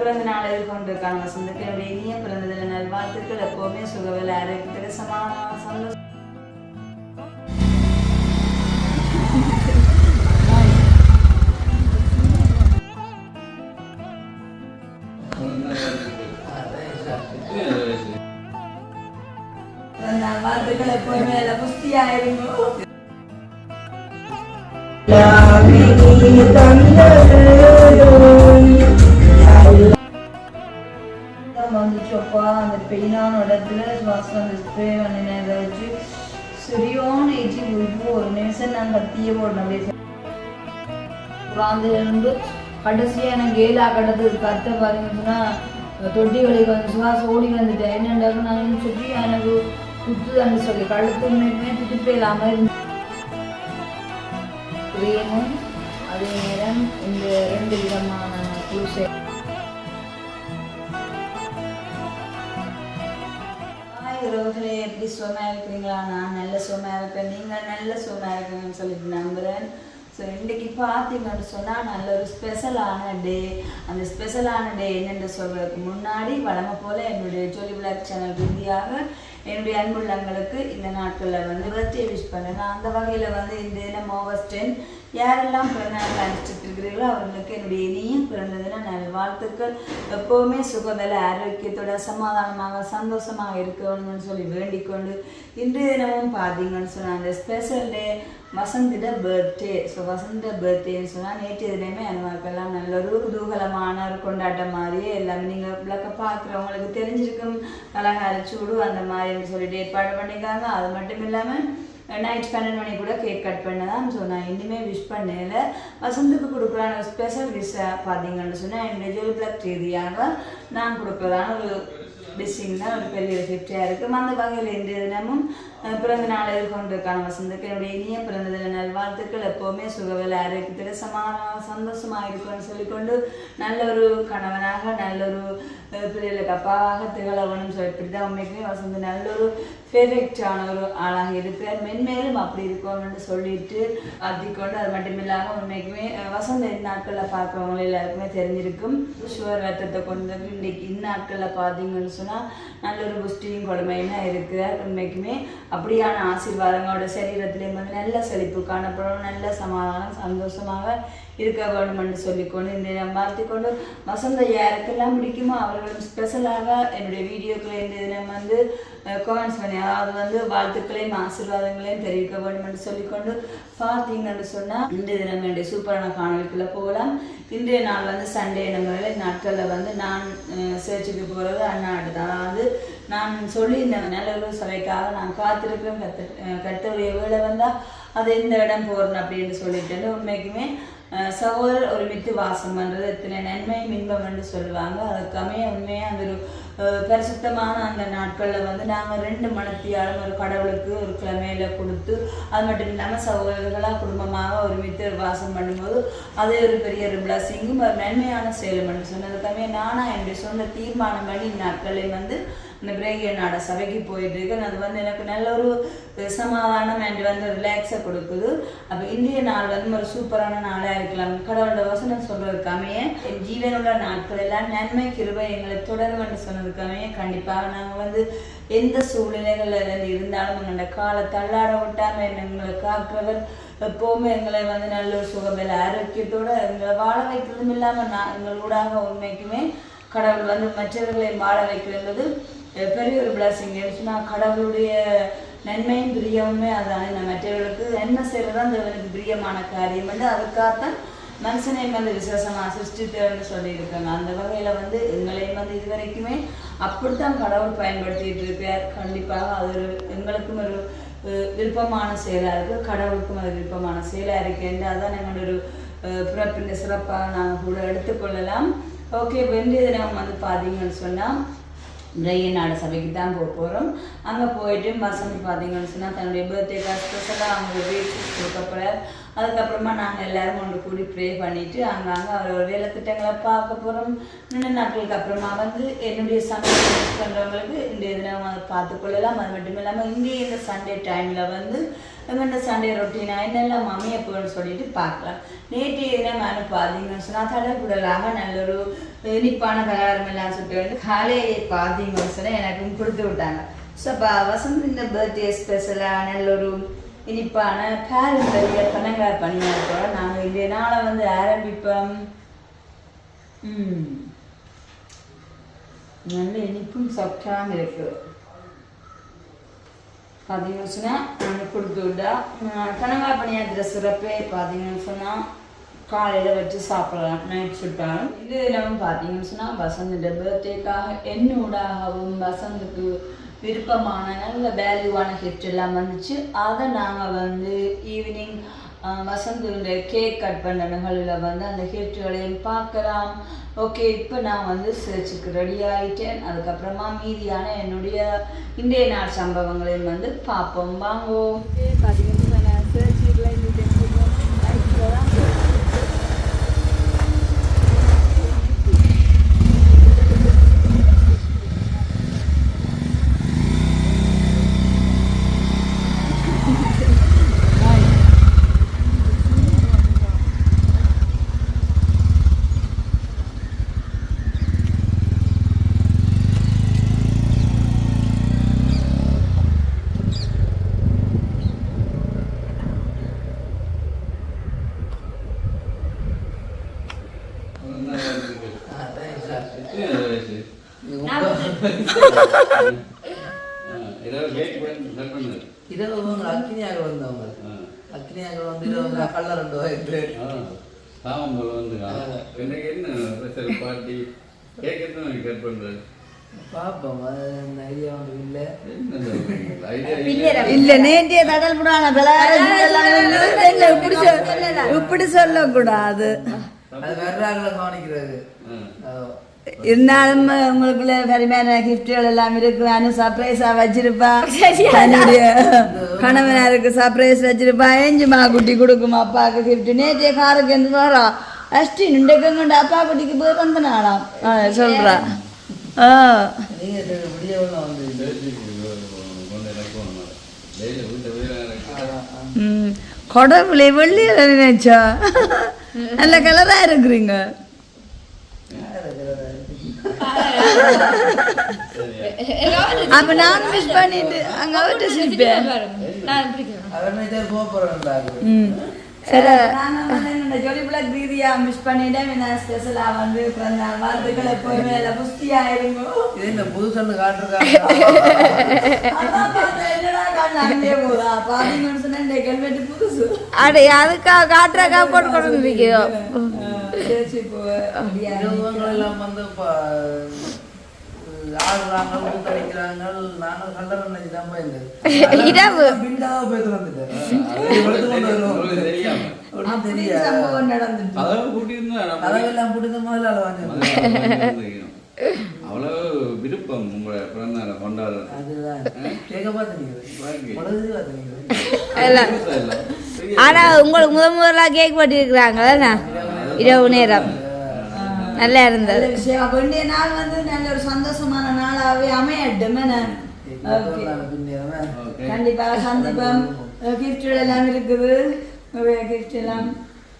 பிறந்த நாள் எதிர்கொண்டிருக்காங்க வசந்தக்கு என்னுடைய இனிய பிறந்த தின நல்வாழ்த்துக்கள் எப்போவுமே சுகவேல ஆரோக்கியத்தில் சமாதானம் சந்தோஷம் பிறந்த நாள் வாழ்த்துக்கள் எப்போவுமே எல்லாம் புஸ்தியாயிருங்க வந்துச்சோப்பா அந்த பெயினான இடத்துல சுவாசம் அந்த ஸ்ப்ரே பண்ணினதை வச்சு சரியான ஏச்சி விழுப்பு ஒரு நிமிஷம் நான் கத்தியே போடணும் அப்படியே. குழந்தையிலிருந்து கடைசியாக எனக்கு ஏழா கட்டது கத்த பாருங்கன்னா தொட்டி வலிக்கு வந்து சுவாசம் ஓடி வந்துட்டேன் என்னண்டாக்க நான் சுற்றி எனக்கு குத்துதான்னு சொல்லி கழுத்து உண்மைக்குமே துடிப்பே இல்லாமல் இருந்து. அதே நேரம் இந்த ரெண்டு விதமான குளுசை உறவுகளே எப்படி சுகமா இருக்கிறீங்களா? நான் நல்ல சுகமா இருக்கேன் நீங்கள் நல்ல சுகமா இருக்கீங்கன்னு சொல்லிட்டு நம்புகிறேன் ஸோ இன்றைக்கி பார்த்தீங்கன்னு சொன்னால் நல்ல ஒரு ஸ்பெஷலான டே அந்த ஸ்பெஷலான டே என்னென்று சொல்கிறதுக்கு முன்னாடி வழமை போல் என்னுடைய ஜோலி பிளாக் சேனல் ரீதியாக என்னுடைய அன்புள்ளங்களுக்கு இந்த நாட்களில் வந்து பர்த்டே விஷ் பண்ணேன் நான் அந்த வகையில் வந்து இந்த தினம் ஆகஸ்ட் டென் யாரெல்லாம் பிறந்தநாள் அனுஷ்டித்து இருக்கிறீர்களோ அவர்களுக்கு என்னுடைய இனிய பிறந்த தினம் நல் வாழ்த்துக்கள். எப்போவுமே சுகநல ஆரோக்கியத்தோட சமாதானமாக சந்தோஷமாக இருக்கணும்னு சொல்லி வேண்டிக்கொண்டு இன்று இன்றைய தினமும் பார்த்தீங்கன்னு சொன்னால் அந்த ஸ்பெஷல் டே வசந்திட பர்த்டே ஸோ வசந்த பர்த்டேன்னு சொன்னால் நேற்று தினமே அனுமாக்கெல்லாம் நல்ல ஒரு குதூகலமான ஒரு கொண்டாட்டம் மாதிரியே எல்லாமே நீங்கள் விளக்க பார்க்குறவங்களுக்கு தெரிஞ்சிருக்கும். பலகார சூடு அந்த மாதிரி மாதிரின்னு சொல்லிட்டு ஏற்பாடு பண்ணியிருக்காங்க அது மட்டும் இல்லாமல் நைட் பன்னெண்டு மணி கூட கேக் கட் பண்ணதான் ஸோ நான் விஷ் பண்ணல. வசந்துக்கு கொடுக்குறான ஸ்பெஷல் விஷ் பார்த்தீங்கன்னு சொன்னால் என்னுடைய ஜோல் பிளாக் ரீதியாக நான் கொடுக்குறதான ஒரு டிஷ்ஷிங் தான் ஒரு பெரிய கிஃப்டாக இருக்கும் அந்த வகையில் இன்றைய தினமும் பிறந்த நாள் எதிர்கொண்டிருக்கான வசந்தக்கு என்னுடைய இனிய பிறந்த தின நல்வாழ்த்துக்கள். எப்போவுமே சுகவில் ஆரோக்கியத்தில் சமாதானமாக சந்தோஷமாக இருக்கும்னு சொல்லிக்கொண்டு நல்ல ஒரு கணவனாக நல்ல ஒரு பிள்ளைகளுக்கு அப்பாவாக திகழவனும் சொல்லி இப்படி தான் உண்மைக்குமே வசந்த நல்ல ஒரு பெர்ஃபெக்டான ஒரு ஆளாக இருக்கிறார் மென்மேலும் அப்படி இருக்கணும்னு சொல்லிட்டு அத்திக்கொண்டு அது மட்டும் இல்லாமல் உண்மைக்குமே வசந்த இந்நாட்களில் பார்க்குறவங்க எல்லாருக்குமே தெரிஞ்சிருக்கும். சுவர் ரத்தத்தை கொண்டு வந்து இன்றைக்கு இந்நாட்களில் பார்த்தீங்கன்னு சொன்னால் நல்ல ஒரு புஷ்டியும் கொடுமையும் இருக்கிறார் உண்மைக்குமே. அப்படியான ஆசீர்வாதங்களோட சரீரத்திலேயும் வந்து நல்ல செழிப்பு காணப்படும். நல்ல சமாதானம் சந்தோஷமாக இருக்க வேணும்னு சொல்லிக்கொண்டு இந்த தினம் பார்த்துக்கொண்டு வசந்த யாருக்கெல்லாம் பிடிக்குமோ அவர்களும் ஸ்பெஷலாக என்னுடைய வீடியோக்களை இந்த தினம் வந்து கமெண்ட்ஸ் பண்ணி அதாவது வந்து வாழ்த்துக்களையும் ஆசீர்வாதங்களையும் தெரிவிக்க வேண்டும் என்று சொல்லிக்கொண்டு பார்த்தீங்கன்னு சொன்னால் இன்றைய தினம் என்னுடைய சூப்பரான காணொலிக்குள்ளே போகலாம். இன்றைய நாள் வந்து சண்டே நம்பரில் நாட்களில் வந்து நான் சர்ச்சுக்கு போகிறது அண்ணாடு தான் அதாவது நான் சொல்லியிருந்தேன் நல்ல சபைக்காக நான் காத்திருக்கிறேன். கத்த கத்தருடைய வேலை வந்தால் அது எந்த இடம் போகிறேன் அப்படின்னு சொல்லிட்டு உண்மைக்குமே சகோதரர் ஒருமித்து வாசம் பண்ணுறது எத்தனை நன்மை மின்பம் என்று சொல்லுவாங்க. அதுக்கமே உண்மையாக அந்த ஒரு பரிசுத்தமான அந்த நாட்களில் வந்து நாங்கள் ரெண்டு மனத்தியாலும் ஒரு கடவுளுக்கு ஒரு கிழமையில கொடுத்து அது மட்டும் இல்லாமல் சகோதரர்களாக குடும்பமாக ஒருமித்து வாசம் பண்ணும்போது அதே ஒரு பெரிய ஒரு பிளஸிங்கும் ஒரு நன்மையான செயலும் என்று சொன்னதுக்கமே நானாக என்னுடைய சொந்த தீர்மானம் பண்ணி இந்நாட்களில் வந்து இந்த பிரேகிய நாட சபைக்கு போயிட்டு அது வந்து எனக்கு நல்ல ஒரு சமாதானம் அண்ட் வந்து ரிலாக்ஸை கொடுக்குது. அப்போ இந்திய நாள் வந்து ஒரு சூப்பரான நாளாக இருக்கலாம். கடவுளோட வசனம் சொல்றதுக்காமைய என் ஜீவனுள்ள நாட்கள் எல்லாம் நன்மை கிருபை எங்களை தொடரும் என்று சொன்னதுக்காமைய கண்டிப்பாக நாங்கள் வந்து எந்த சூழ்நிலைகளில் இருந்தாலும் எங்களோட காலை தள்ளாட விட்டாமல் எங்களை காக்கிறவர். எப்போவுமே எங்களை வந்து நல்ல ஒரு சுகபல ஆரோக்கியத்தோட எங்களை வாழ வைக்கிறதும் இல்லாமல் நான் எங்களூடாக உண்மைக்குமே கடவுள் வந்து மற்றவர்களை வாழ வைக்கிறது பெரிய ஒரு பிளஸிங் சொன்னால் கடவுளுடைய நன்மையும் பிரியமுமே அதான். நான் மற்றவர்களுக்கு நன்மை செய்கிறது தான் தேவனுக்கு பிரியமான காரியம். வந்து அதுக்காகத்தான் மனுஷனை வந்து விசேஷமாக சிருஷ்டித்தவர்னு சொல்லியிருக்காங்க. அந்த வகையில் வந்து எங்களையும் வந்து இது வரைக்குமே அப்படித்தான் கடவுள் பயன்படுத்திட்டு இருக்கார். கண்டிப்பாக அது ஒரு எங்களுக்கும் ஒரு விருப்பமான செயலாக இருக்குது கடவுளுக்கும் அது விருப்பமான செயலாக இருக்கேன் அதான் எங்களோட ஒரு பிறப்பின் சிறப்பாக நாங்கள் கூட எடுத்துக்கொள்ளலாம். ஓகே வென்றிய தினம் வந்து பார்த்தீங்கன்னு சொன்னால் பிரையநாடு சபைக்கு தான் போக போகிறோம் அங்கே போயிட்டு வசந்த் பார்த்தீங்கன்னு சொன்னால் தன்னுடைய பர்த்டேக்காக ஸ்பெஷலாக அவங்க வீட்டுக்கு கொடுக்க அதுக்கப்புறமா நாங்கள் எல்லோரும் ஒன்று கூடி ப்ரே பண்ணிவிட்டு அங்கங்கே அவரோட வேலை திட்டங்களை பார்க்க போகிறோம் ரெண்டு நாட்களுக்கு அப்புறமா வந்து என்னுடைய சமையல் யூஸ் பண்ணுறவங்களுக்கு இந்த இதில் பார்த்துக்கொள்ளலாம் அது மட்டும் இல்லாமல் இங்கே இந்த சண்டே டைமில் வந்து எங்கள்கிட்ட சண்டே ரொட்டீனா என்னெல்லாம் மம்மியை போகணும்னு சொல்லிட்டு பார்க்கலாம். நேற்று தினம் மேலே பார்த்தீங்கன்னு சொன்னால் தடகுடலாக நல்ல ஒரு இனிப்பான பலகாரம் எல்லாம் சொல்லிட்டு வந்து காலையிலே பார்த்தீங்கன்னு சொன்னால் எனக்கும் கொடுத்து விட்டாங்க. ஸோ அப்போ இந்த பர்த்டே ஸ்பெஷலாக நல்ல ஒரு இனிப்பான பாரம்பரிய பனங்காய் பணியாற்றோட நாங்கள் இந்த நாளை வந்து ஆரம்பிப்போம். ம். நல்ல இனிப்பும் சப்டாகவும் இருக்குது பார்த்தீங்கன்னு சொன்னால் கொடுத்து விட்டா கனவா பணியாத்திர சிறப்பே பார்த்தீங்கன்னு சொன்னால் காலையில் வச்சு சாப்பிடலாம் நைட் சுட்டாலும் இது இல்லாமல் பார்த்தீங்கன்னு சொன்னால் வசந்தோட பர்த்டேக்காக என்னோடாகவும் வசந்துக்கு விருப்பமான நல்ல வேல்யூவான கிஃப்ட் எல்லாம் வந்துச்சு. அதை நாங்கள் வந்து ஈவினிங் வசந்துடைய கேக் கட் பண்ண நிகழ்வில் வந்து அந்த ஹிட்டுகளையும் பார்க்கலாம். ஓகே இப்போ நான் வந்து சர்ச்சுக்கு ரெடி ஆகிட்டேன் அதுக்கப்புறமா மீதியான என்னுடைய இந்திய நாள் சம்பவங்களையும் வந்து பார்ப்போம். வாங்கோ. பார்த்தீங்கன்னா இரவு அக்னியாக வந்தவங்க. அக்னியாக வந்து இரவு கள்ள ரெண்டு வயது சாமம்பல் வந்து எனக்கு என்ன ஸ்பெஷல் பார்ட்டி கேக் எத்தனை கட் பண்றது இப்படி சொல்ல இப்படி சொல்லக்கூடாது. அது வர்றாங்கள இருந்தாலும் உங்களுக்குள்ள பெருமையான கிஃப்ட்கள் எல்லாம் இருக்கு அனு சர்ப்ரைஸா வச்சிருப்பா. தன்னுடைய கணவனாருக்கு சர்ப்ரைஸ் வச்சிருப்பா. ஏஞ்சுமா குட்டி கொடுக்கும் அப்பாவுக்கு கிஃப்ட் நேற்றைய காருக்கு எந்த வரா? அஷ்டி நின்றுக்கு கொண்டு அப்பா குட்டிக்கு போய் வந்த நாளாம் சொல்றா. ஆ. கொடவுளை வெள்ளியில நினைச்சா? நல்ல கலரா இருக்கிறீங்க. அப்ப நான் மிஸ் பண்ணிட்டு அங்க அவர்கிட்ட சிரிப்பேன் அவன் போறேன் ம் சரி நாங்கள் வந்து என்னோட ஜோடி பிளாக் ரீதியா மிஸ் பண்ணிட்டேன் நான் ஸ்பெஷலாக வந்து பிறந்த வாழ்த்துக்கள் எப்போயுமே அதில் புஸ்தியா இருங்கோ இது இந்த புதுசன்னு காட்டுருக்காங்க அதான் பார்த்தேன், என்னடா காட்டு அங்கேயே போதா பாத்தீங்கன்னு சொன்னா இந்த கல்வெட்டு புதுசு அடே அதுக்கா காட்டுறக்கா போட்டு கொண்டு வந்துருக்கியோ எல்லாம் வந்து இப்போ ஆடுறாங்க ஊத்தடிக்கிறாங்க நாங்கள் கல்லறை நினைச்சு தான் போயிருந்தது இரவு. போயிட்டு வந்துட்டேன் அவ்வளவு விருப்பம் உங்களை கொண்டாடுறது. புதுசா இல்ல. பெரிய ஆனா உங்களுக்கு முதல் முதலா கேக் வெட்டியிருக்கிறாங்களா இரவு நேரம். நல்லா இருந்தது. நாள் வந்து நல்ல ஒரு சந்தோஷமான நாளாவே அமையட்டுமே நான். கண்டிப்பாக சந்திப்போம் கிஃப்ட்கள் எல்லாம் இருக்குது. கிஃப்ட் எல்லாம்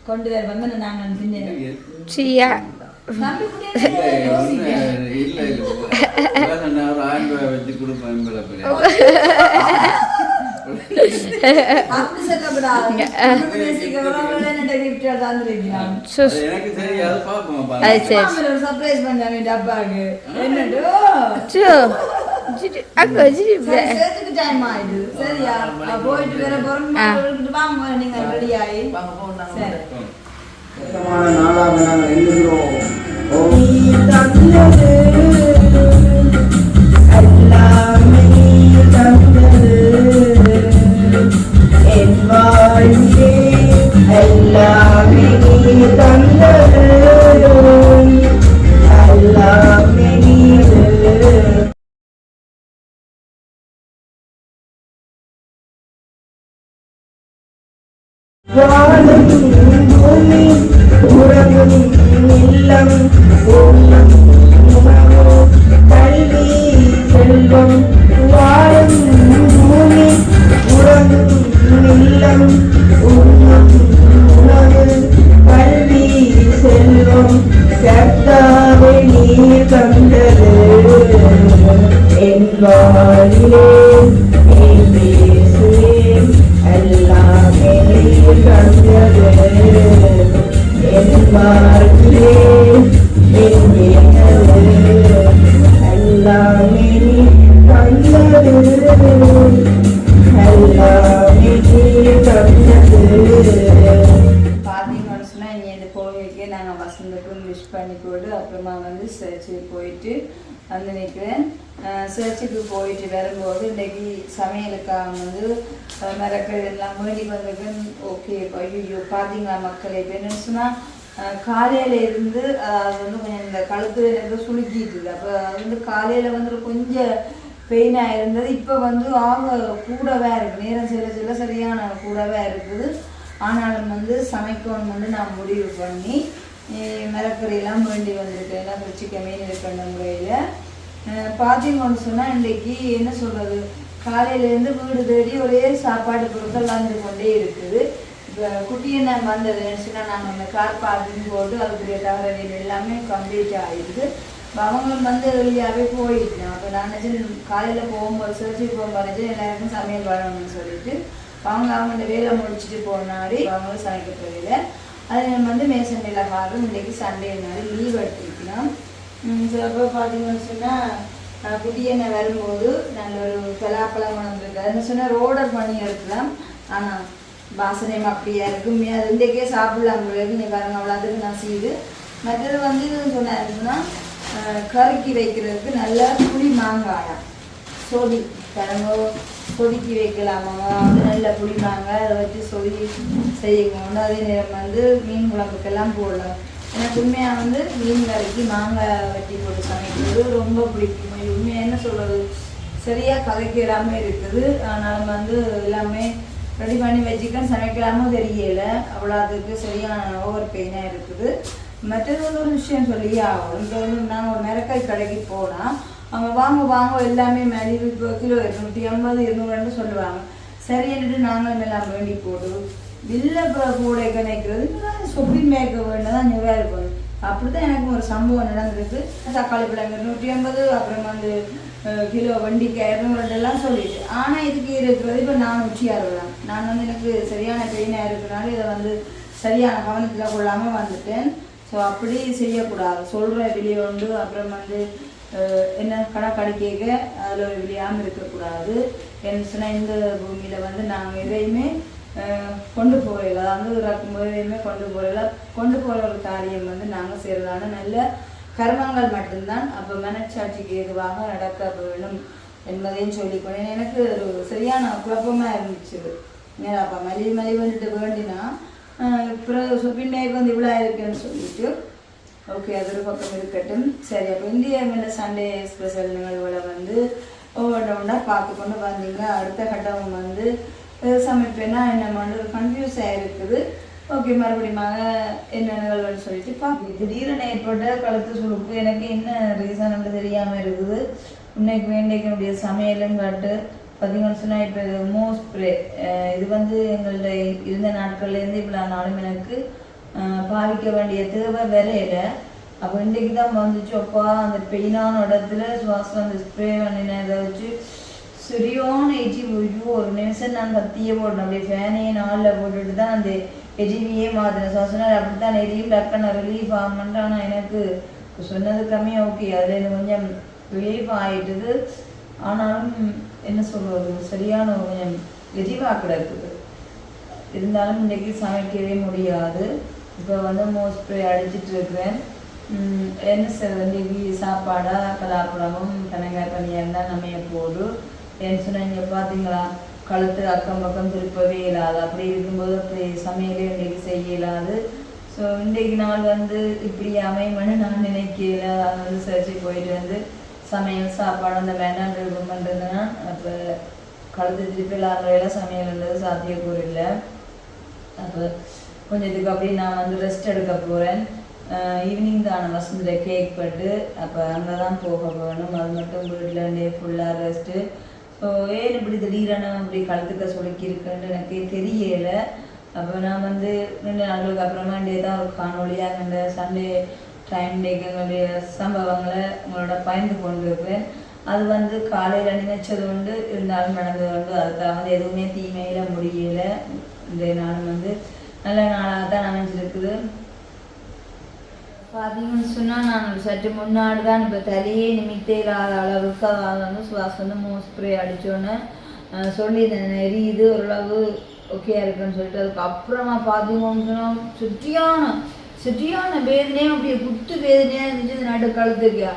கொண்டு வருவோம் நாங்கள் பின்னேறோம் சரியா இல்ல, இல்ல, ரூபாய் வச்சு கொடுப்பேன் எங்களை பிள்ளை. அப்படி ஆயிடுது. சரியா? போயிட்டு வர போறோம். வாங்க, நீங்க ready ஆகி. வாங்க போவோம் சரி. நாங்கள் சுத்தமான நாளாக நாங்கள் எண்ணுகிறோம் ஓ எல்லாமே தந்தது என் வாழ்விலே உள்ளம் உண்ணும் உணவு கல்வி செல்வம் கர்த்தாவை நீர் கண்டது என் வாழிலே பேசுவேன் எல்லாமே நீர் கண்டது என் வாழ்விலே வந்து நிற்கிறேன். சர்ச்சுக்கு போயிட்டு வரும்போது இன்றைக்கு சமையலுக்காக வந்து அஹ், எல்லாம் வேண்டி வந்திருக்கேன் ஓகே ஐயோ பார்த்தீங்களா மக்கள் இப்போ என்னன்னு சொன்னால் காலையில் இருந்து அது வந்து கொஞ்சம் இந்த கழுத்து எனக்கு சுளுக்கிட்டு அப்போ வந்து காலையில் வந்து கொஞ்சம் பெயினாக இருந்தது. இப்போ வந்து ஆக கூடவே இருக்குது நேரம் செல்ல செல்ல சரியான கூடவே இருக்குது. ஆனாலும் வந்து சமைக்கணும் வந்து நான் முடிவு பண்ணி மிளக்கறியெல்லாம் வேண்டி வந்திருக்கேன். எல்லாம் வச்சுக்க மீன் இருக்கின்ற முறையில். பார்த்தீங்கன்னு சொன்னால் இன்றைக்கி என்ன சொல்கிறது காலையிலேருந்து வீடு தேடி ஒரே சாப்பாடு பொருட்கள் வந்து கொண்டே இருக்குது. இப்போ குட்டியனை வந்தது சொன்னால் நாங்கள் அந்த கார் பார்க்கிங் போட்டு அதுக்குரிய தகவல் எல்லாமே கம்ப்ளீட் ஆகிடுது இப்போ வந்து வெளியாகவே போயிட்டேன் அப்போ நான் நினச்சேன் காலையில் போகும்போது சர்ச்சுக்கு போகும்போது எல்லாருக்கும் சமையல் பண்ணணும்னு சொல்லிட்டு அவங்க அவங்க வேலை முடிச்சுட்டு போனாடி அவங்களும் சமைக்க போயிடல அது நம்ம வந்து மேசன் நிலகாரம் இன்றைக்கி நாள் லீவ் எடுத்துருக்கலாம் அப்போ பார்த்தீங்கன்னு சொன்னால் குட்டியனை வரும்போது நல்ல ஒரு பலாப்பழம் வளர்ந்துருக்காதுன்னு சொன்னால் ரோடர் பண்ணி எடுக்கலாம். ஆனால் வாசனையும் அப்படியா இருக்கும். அது இன்றைக்கே சாப்பிடலாம் உங்களுக்கு நீ பாருங்க அவ்வளோத்துக்கு நான் செய்யுது. மற்றது வந்து சொன்னால் கருக்கி வைக்கிறதுக்கு நல்ல புளி மாங்காயம் சொடி பாருங்க கொதிக்கி வைக்கலாமா? அது நல்ல புளி மாங்காய் அதை வச்சு சொல்லி செய்யணும் அதே நேரம் வந்து மீன் குழம்புக்கெல்லாம் போடலாம். எனக்கு உண்மையாக வந்து மீன் கறிக்கு மாங்காய் வெட்டி போட்டு சமைக்கிறது ரொம்ப பிடிக்கும். உண்மையாக என்ன சொல்கிறது சரியாக கதைக்கிடாமல் இருக்குது. நம்ம வந்து எல்லாமே ரெடி பண்ணி வச்சுக்கன்னு சமைக்கலாமோ அவ்வளோ அதுக்கு சரியான ஓவர் பெயினாக இருக்குது. மற்றது வந்து ஒரு விஷயம் சொல்லியே ஆகும் இப்போ வந்து நாங்கள் ஒரு மிரக்காய் கடைக்கு போனால் அவங்க வாங்க வாங்க எல்லாமே மலிவு இப்போ கிலோ இருநூற்றி ஐம்பது இருநூறுன்னு சொல்லுவாங்க. சரின்னுட்டு நாங்கள் எல்லாம் வேண்டி போட்டு கூட இப்போ நினைக்கிறது கணிக்கிறது சொப்பிங் பேக்க இங்கே வேலை போகுது அப்படி தான் எனக்கு ஒரு சம்பவம் நடந்திருக்கு. தக்காளி பழங்க நூற்றி ஐம்பது அப்புறம் வந்து கிலோ வண்டிக்காய் இரநூறுலாம் சொல்லிட்டு. ஆனால் இதுக்கு இருக்கிறது இப்போ நான் உச்சியாக தான். நான் வந்து எனக்கு சரியான பெயினாக இருக்கிறனால இதை வந்து சரியான கவனத்தில் கொள்ளாமல் வந்துட்டேன். ஸோ அப்படி செய்யக்கூடாது. சொல்கிற வெளியே உண்டு. அப்புறம் வந்து என்ன கடை கடைக்கேக்க அதில் ஒரு இருக்கக்கூடாது. என்ன சொன்னால் இந்த பூமியில் வந்து நாங்கள் எதையுமே கொண்டு போகல அதாவது இறக்கும்போது கொண்டு போகல கொண்டு போகிற ஒரு காரியம் வந்து நாங்கள் செய்கிறதான நல்ல கர்மங்கள் மட்டும்தான் அப்போ மனச்சாட்சிக்கு எதுவாக நடக்க வேணும் என்பதையும் சொல்லிக்கொண்டேன். எனக்கு ஒரு சரியான குழப்பமாக இருந்துச்சு. ஏன்னா அப்போ மலிவு மலிவு வந்துட்டு வேண்டினா பிறகு அப்புறம் வந்து இவ்வளோ இருக்குன்னு சொல்லிட்டு ஓகே அது ஒரு பக்கம் இருக்கட்டும். சரி அப்போ இந்தியாவில் சண்டே ஸ்பெஷல் நிகழ்வுகளை வந்து ஒவ்வொன்று ஒன்றா பார்த்து கொண்டு வந்தீங்க. அடுத்த கட்டம் வந்து சமைப்பேன்னா என்ன ஒரு கன்ஃபியூஸ் ஆகிருக்குது ஓகே மறுபடியும் என்ன நிகழ்வுன்னு சொல்லிட்டு பார்ப்போம். திடீரென ஏற்பட்ட கழுத்து சுழுப்பு எனக்கு என்ன ரீசன் தெரியாமல் இருக்குது. இன்னைக்கு வேண்டியனுடைய சமையலும் காட்டு. பார்த்தீங்கன்னு சொன்னால் இப்போ இது மோ ஸ்ப்ரே இது வந்து எங்கள்கிட்ட இருந்த நாட்கள்லேருந்து இவ்வளோ நாளும் எனக்கு பாவிக்க வேண்டிய தேவை வரையில அப்போ இன்றைக்கு தான் வந்துச்சு. அப்பா அந்த பெயினான இடத்துல சுவாசம் அந்த ஸ்ப்ரே பண்ணின இதை வச்சு சரியான எஜி ஐயோ ஒரு நிமிஷம் நான் கத்தியே போடணும் அப்படியே ஃபேனையே நாளில் போட்டுட்டு தான் அந்த எஜிவியே மாற்றினேன் சுவாசனால் அப்படி தான் எரியும் டக்குன்னு ரிலீஃப் ஆகமாட்டேன் ஆனால் எனக்கு? சொன்னது கம்மியாக ஓகே. அதுலேருந்து கொஞ்சம் ரிலீஃப் ஆகிட்டுது ஆனாலும் என்ன சொல்கிறது சரியான கொஞ்சம் எரிவாக கிடக்குது இருந்தாலும் இன்றைக்கி சமைக்கவே முடியாது. இப்போ வந்து மோஸ்ட்லி அடிச்சிட்டு இருக்கிறேன். என்ன சார் வந்து சாப்பாடாக பலாப்பழமும் கனங்காய் பனியாக தான் நம்ம போடு ஏன்னு சொன்னால் இங்கே பார்த்தீங்களா? கழுத்து அக்கம் பக்கம் திருப்பவே இல்லாது அப்படி இருக்கும்போது அப்படி சமையலே இன்றைக்கி செய்ய இயலாது ஸோ இன்றைக்கு நாள் வந்து இப்படி அமையும்னு நான் நினைக்கல. அதை வந்து சர்ச்சை போயிட்டு வந்து சமையல் சாப்பாடு அந்த வேண்டாம் விருப்பம் பண்ணுறதுன்னா அப்போ கழுத்து திருப்பி இல்லாத சமையல்ன்றது சாத்தியக்கூறு இல்லை. அப்போ கொஞ்சம் இதுக்கு அப்படியே நான் வந்து ரெஸ்ட் எடுக்க போகிறேன் ஈவினிங் தான் வசந்தில் கேக் பட்டு அப்போ அங்கே தான் போக வேணும் அது மட்டும் வீட்டில் டே ஃபுல்லாக ரெஸ்ட்டு ஏன் இப்படி திடீரென இப்படி கழுத்துக்க சுளுக்கி எனக்கு தெரியலை. அப்போ நான் வந்து ரெண்டு நாட்களுக்கு அப்புறமா டே தான் ஒரு காணொலியாக இந்த சண்டே டைம் எங்களுடைய சம்பவங்களை உங்களோட பயந்து கொண்டிருப்பேன் அது வந்து காலையில் நினைச்சது உண்டு இருந்தாலும் நடந்தது உண்டு. அதுக்காக வந்து எதுவுமே தீமையில் முடியலை. இந்த நாள் வந்து நல்ல நாளாக தான் அமைஞ்சிருக்குது. பார்த்தீங்கன்னு சொன்னால் நான் ஒரு சற்று முன்னாடி தான் இப்போ தலையே நிமித்தே இல்லாத அளவுக்கு அதாவது வந்து சுவாஸ் வந்து மூ ஸ்ப்ரே அடித்தோன்னே சொல்லி எரியுது ஓரளவு ஓகே இருக்குன்னு சொல்லிட்டு அதுக்கப்புறமா பார்த்தீங்கன்னு சொன்னால் சுற்றியான சுற்றியான வேதனையும் அப்படியே குத்து வேதனையாக இருந்துச்சு நடு கழுத்துக்கு.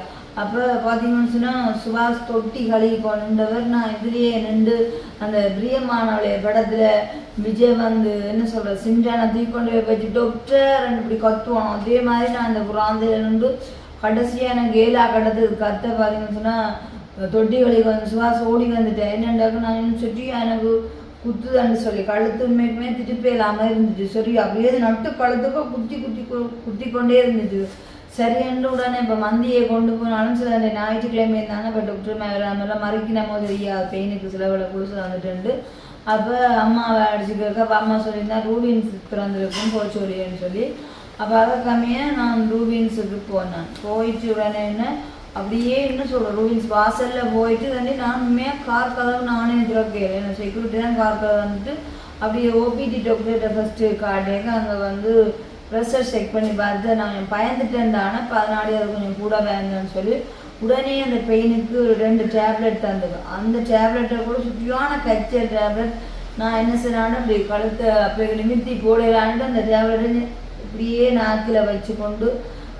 அப்போ பார்த்தீங்கன்னு சொன்னால் சுபாஷ் தொட்டி கழுகி கொண்டவர். நான் இதுலேயே நின்று அந்த பிரியமானவளைய படத்தில் விஜய் வந்து என்ன சொல்ற சிம்ஜானை தூக்கி கொண்டு போய் வச்சு டாக்டர் இப்படி கத்துவான். அதே மாதிரி நான் அந்த குராந்தையில நின்று கடைசியாக எனக்கு ஏலா கட்டத்துக்கு கத்த பார்த்தீங்கன்னு சொன்னால் தொட்டி வலிக்கு வந்து சுவாச ஓடி வந்துட்டேன். என்னண்டாக்கு நான் இன்னும் சுற்றி எனக்கு குத்துதான்னு சொல்லி கழுத்து உண்மைக்குமே திருப்பி இல்லாமல் இருந்துச்சு. சரி அப்படியே நட்டு கழுத்துக்கு குத்தி குத்தி கொ- குத்தி கொண்டே இருந்துச்சு. சரி என்று உடனே இப்போ மந்தியை கொண்டு போனாலும் சில அந்த ஞாயிற்றுக்கிழமை இருந்தாங்க இப்போ டாக்டர் மேலே மறுக்கினமோ தெரியாது பெயினுக்கு சில வேலை வந்துட்டு அப்போ அம்மாவை அடிச்சுக்கிறக்க அம்மா சொல்லியிருந்தா ரூபின்ஸ் பிறந்திருக்கும் போய் சொல்லி. அப்போ அதை கம்மியாக நான் ரூபின்ஸுக்கு போனேன். போயிட்டு உடனே என்ன அப்படியே என்ன சொல்கிறேன் ரூபின்ஸ் வாசலில் போயிட்டு தண்ணி நான் உண்மையாக கார் கதவு நானே திறக்கல. என்ன செக்யூரிட்டி தான் கார் கதவு வந்துட்டு அப்படியே ஓபிடி டாக்டர்கிட்ட ஃபஸ்ட்டு காட்டேங்க அங்கே வந்து ப்ரெஷர் செக் பண்ணி பார்த்து நான் பயந்துட்டேன்டான பதினாடி அது கொஞ்சம் கூட வேணும்னு சொல்லி உடனே அந்த பெயினுக்கு ஒரு ரெண்டு டேப்லெட் தந்தது. அந்த டேப்லெட்டை கூட சுற்றியான கச்ச டேப்லெட். நான் என்ன செய்யறான்னு அப்படி கழுத்தை அப்படி நிமித்தி போடலான்ட்டு அந்த டேப்லெட்டை இப்படியே நாக்கில் வச்சு கொண்டு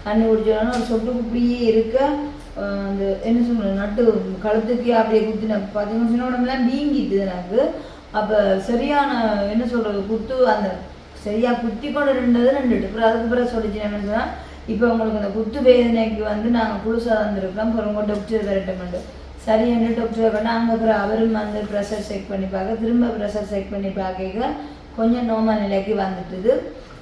தண்ணி குடிச்சோன்னா ஒரு சொட்டுக்கு இப்படியே இருக்க அந்த என்ன சொல்கிறது நட்டு கழுத்துக்கு அப்படியே குத்தின பார்த்தீங்கன்னா சின்ன உடம்புலாம் வீங்கிட்டு எனக்கு. அப்போ சரியான என்ன சொல்கிறது குத்து அந்த சரியாக குத்தி கொண்டு இருந்தது ரெண்டு அப்புறம் அதுக்கு பிறகு சொல்லிச்சு என்ன சொன்னால் இப்போ உங்களுக்கு அந்த குத்து வேதனைக்கு வந்து நாங்கள் புதுசாக வந்திருக்கோம். அப்புறம் உங்கள் டாக்டர் கரெக்டாக சரி என்ன டாக்டர் கண்டா அங்கே அப்புறம் அவரும் வந்து ப்ரெஷர் செக் பண்ணி பார்க்க திரும்ப ப்ரெஷர் செக் பண்ணி பார்க்க கொஞ்சம் நோமல் நிலைக்கு வந்துட்டுது.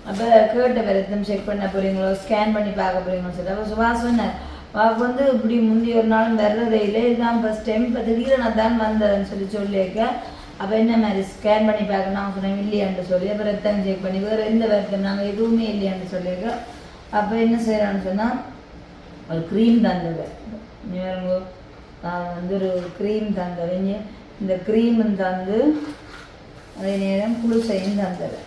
அப்போ கேட்ட விரத்தம் செக் பண்ண போகிறீங்களோ ஸ்கேன் பண்ணி பார்க்க போகிறீங்களோ சொல்லி அப்போ சுபாஷ் சொன்னார் வாக்கு வந்து இப்படி முந்தைய ஒரு நாளும் வர்றதே இல்லை. இதுதான் ஃபஸ்ட் டைம் இப்போ திடீர்னு நான் தான் வந்தேன்னு சொல்லி சொல்லியிருக்கேன் அப்போ என்ன மாதிரி ஸ்கேன் பண்ணி பார்க்கணும் நான் சொன்னேன் இல்லையான்னு சொல்லி. அப்போ ரத்தம் செக் பண்ணி வேறு எந்த வருத்தம் நாங்கள் எதுவுமே இல்லையான்னு சொல்லியிருக்கோம் அப்போ என்ன செய்கிறான்னு சொன்னால் ஒரு க்ரீம் தந்தது நான் வந்து ஒரு க்ரீம் தந்தவங்க இந்த க்ரீமும் தந்து அதே நேரம் குளிசையும் தந்தது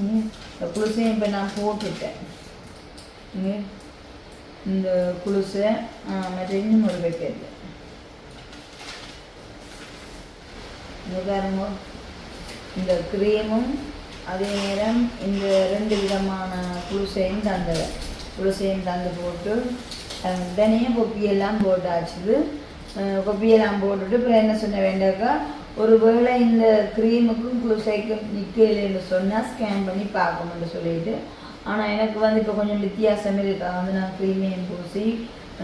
ம், இந்த குளிசையும் இப்போ நான் போட்டுட்டேன். இந்த குளிசை மற்ற இன்னும் ஒரு பேக்கெட் இந்த பாருங்க இந்த க்ரீமும் அதே நேரம் இந்த ரெண்டு விதமான புழுசையும் தந்தது குளிசையும் தந்து போட்டு தனியாக கொப்பியெல்லாம் போட்டாச்சுது கொப்பியெல்லாம் போட்டுட்டு இப்போ என்ன சொன்ன வேண்டாக்கா ஒரு வேளை இந்த க்ரீமுக்கும் குளிசைக்கும் நிற்கலைன்னு சொன்னால் ஸ்கேன் பண்ணி பார்க்கணும்னு சொல்லிட்டு ஆனால் எனக்கு வந்து இப்போ கொஞ்சம் வித்தியாசம் இருக்கா வந்து நான் க்ரீமையும் பூசி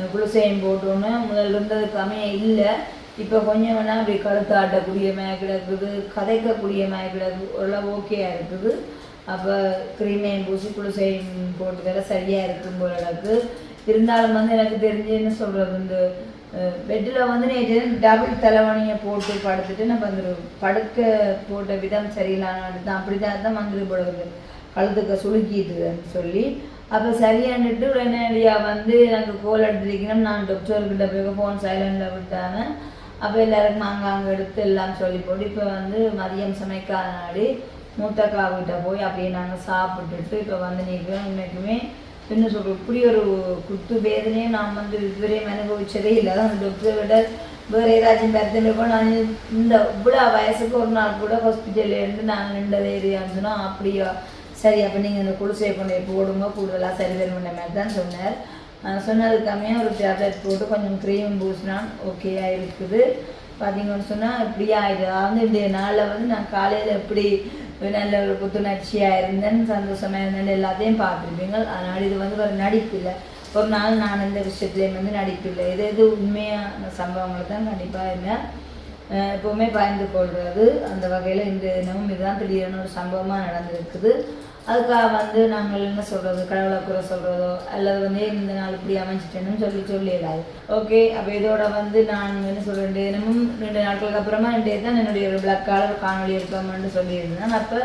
குளிசையும் போட்டோன்னே முதல்ல இருந்தது அமைய இல்லை இப்போ கொஞ்சம் வேணால் அப்படி கருத்தாட்டக்கூடிய மாதிரி கிடக்குது கதைக்கக்கூடிய மாதிரி கிடக்கு ஓரளவு ஓகேயா இருக்குது அப்போ க்ரீமையும் பூசி குளிசையும் போட்டு சரியாக இருக்கும் போல எனக்கு இருந்தாலும் வந்து எனக்கு தெரிஞ்சு என்ன சொல்கிறது இந்த பெட்டில் வந்து நேற்று டபுள் தலைவணியை போட்டு படுத்துட்டு நம்ம வந்து படுக்க போட்ட விதம் சரியில்லான்னு தான் அப்படி தான் தான் மந்திரி போடுறது கழுத்துக்க சுளுக்கிட்டுதுன்னு சொல்லி. அப்போ சரியாண்டுட்டு உடனடியாக வந்து எனக்கு கோல் எடுத்துக்கணும் நான் டாக்டர்கிட்ட போய் ஃபோன் சைலண்டில் விட்டாங்க அப்போ எல்லாருக்கும் அங்கே அங்கே எடுத்து எல்லாம் சொல்லி போட்டு இப்போ வந்து மதியம் சமைக்காத நாடி மூத்தக்கா போய் அப்படியே நாங்கள் சாப்பிட்டுட்டு இப்போ வந்து நிற்கிறோம் இன்றைக்குமே என்ன சொல்கிறோம் இப்படி ஒரு குத்து வேதனையும் நான் வந்து இதுவரையும் அனுபவிச்சதே இல்லை. அந்த டாக்டரை விட வேறு ஏதாச்சும் பிரச்சனை கூட நான் இந்த இவ்வளோ வயசுக்கு ஒரு நாள் கூட ஹாஸ்பிட்டலில் இருந்து நாங்கள் நின்றதே இல்லையான்னு சொன்னால் அப்படியா? சரி அப்போ நீங்கள் இந்த குடிசையை கொண்டு போடுங்க. கூடுதலாக சரி பண்ண மாதிரி தான் சொன்னார். அஹ் சொன்னதுக்காமே ஒரு டேப்லெட் போட்டு கொஞ்சம் க்ரீம் பூசினா ஓகே இருக்குது. பார்த்தீங்கன்னு சொன்னால் இப்படியே? ஆகிடுது அதாவது இன்றைய நாளில் வந்து நான் காலையில் எப்படி நல்ல ஒரு புத்துணர்ச்சியாக இருந்தேன் சந்தோஷமாக இருந்தேன் எல்லாத்தையும் பார்த்துருப்பீங்க அதனால் இது வந்து ஒரு நடிப்பில்லை ஒரு நாள் நான் இந்த விஷயத்துலேயும் வந்து நடிப்பில்லை இது இது உண்மையான சம்பவங்களை தான் கண்டிப்பாக இருந்தேன் எப்போவுமே பயந்து கொள்வது அந்த வகையில் இந்த தினமும் இதுதான் திடீர்னு ஒரு சம்பவமாக நடந்திருக்குது அதுக்காக வந்து நாங்கள் என்ன சொல்கிறது கடவுளை குறை சொல்கிறதோ அல்லது வந்து இந்த நாள் இப்படி அமைஞ்சிட்டேன்னு சொல்லி சொல்லிடாது ஓகே அப்போ இதோட வந்து நான் என்ன சொல்கிறேன் தினமும் ரெண்டு நாட்களுக்கு அப்புறமா ரெண்டு தான் என்னுடைய ஒரு பிளாக் காலர் காணொலி இருக்கோம்னு சொல்லியிருந்தேன். அப்போ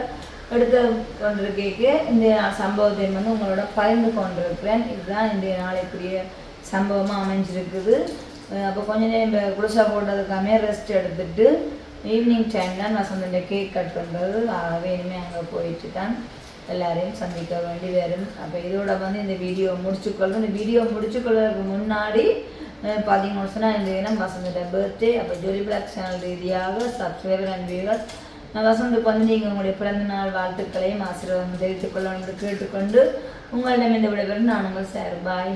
எடுத்து கொண்டிருக்கேக்கு இந்த சம்பவத்தை வந்து உங்களோட பகிர்ந்து கொண்டிருக்கிறேன். இதுதான் இந்த நாளைக்குரிய சம்பவமாக அமைஞ்சிருக்குது. அப்போ கொஞ்ச நேரம் இந்த குடிசா போட்டதுக்காமே ரெஸ்ட் எடுத்துட்டு ஈவினிங் டைம் தான் வசந்த கேக் கட் பண்ணுறது ஆகவே இனிமேல் அங்கே போயிட்டு தான் எல்லாரையும் சந்திக்க வேண்டி வரும். அப்போ இதோட வந்து இந்த வீடியோ முடிச்சுக்கொள்ளும். இந்த வீடியோ முடிச்சுக்கொள்வதற்கு முன்னாடி அஹ் பார்த்தீங்கன்னு சொன்னால் இந்த தினம் வசந்தோட பர்த்டே அப்போ ஜோலி பிளாக் சேனல் ரீதியாக சப்ஸ்கிரைபர் அண்ட் வியூவர்ஸ் வசந்துக்கு வந்து நீங்கள் உங்களுடைய பிறந்த நாள் வாழ்த்துக்களையும் ஆசீர்வாதம் தெரிவித்துக் கொள்ள கேட்டுக்கொண்டு உங்களிடம் இந்த விடைபெறும். நான் உங்கள் சார். பாய்